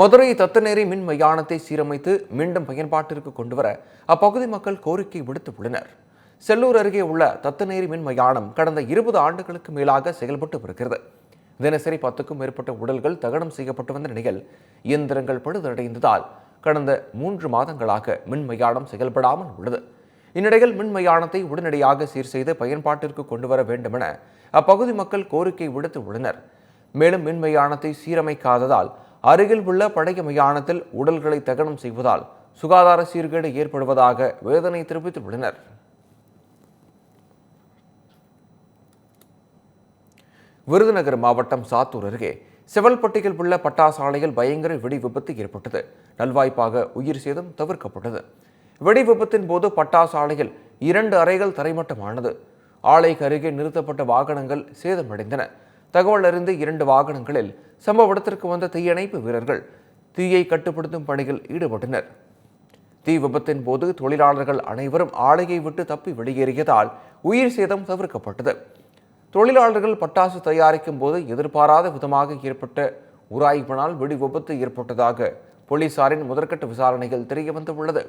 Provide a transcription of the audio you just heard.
மதுரை தத்தநேரி மின் மயானத்தை சீரமைத்து மீண்டும் பயன்பாட்டிற்கு கொண்டுவர அப்பகுதி மக்கள் கோரிக்கை விடுத்துள்ளனர். செல்லூர் அருகே உள்ள தத்தநேரி மின் மயானம் கடந்த இருபது ஆண்டுகளுக்கு மேலாக செயல்பட்டு வருகிறது. தினசரி பத்துக்கும் மேற்பட்ட உடல்கள் தகனம் செய்யப்பட்டு வந்த நிலையில் இயந்திரங்கள் பழுதடைந்ததால் கடந்த மூன்று மாதங்களாக மின் மயானம் செயல்படாமல் உள்ளது. இந்நிலையில் மின் மயானத்தை உடனடியாக சீர் செய்து பயன்பாட்டிற்கு கொண்டு வர வேண்டுமென அப்பகுதி மக்கள் கோரிக்கை விடுத்து உள்ளனர் மேலும் மின் மயானத்தை சீரமைக்காததால் அருகில் உள்ள பழைய மயானத்தில் உடல்களை தகனம் செய்வதால் சுகாதார சீர்கேடு ஏற்படுவதாக வேதனை தெரிவித்துள்ளனர். விருதுநகர் மாவட்டம் சாத்தூர் அருகே செவல்பட்டியில் உள்ள பட்டாசாலையில் பயங்கர வெடி விபத்து ஏற்பட்டது. நல்வாய்ப்பாக உயிர் சேதம் தவிர்க்கப்பட்டது. வெடி விபத்தின் போது பட்டாசாலையில் இரண்டு அறைகள் தரைமட்டமானது. ஆலைக்கு அருகே நிறுத்தப்பட்ட வாகனங்கள் சேதமடைந்தன. தகவல் அறிந்து இரண்டு வாகனங்களில் சம்பவ இடத்திற்கு வந்த தீயணைப்பு வீரர்கள் தீயை கட்டுப்படுத்தும் பணியில் ஈடுபட்டனர். தீ விபத்தின் போது தொழிலாளர்கள் அனைவரும் ஆலையை விட்டு தப்பி வெளியேறியதால் உயிர் சேதம் தவிர்க்கப்பட்டது. தொழிலாளர்கள் பட்டாசு தயாரிக்கும் போது எதிர்பாராத விதமாக ஏற்பட்ட உராய்வினால் வெடி விபத்து ஏற்பட்டதாக போலீசாரின் முதற்கட்ட விசாரணையில் தெரிய வந்துள்ளது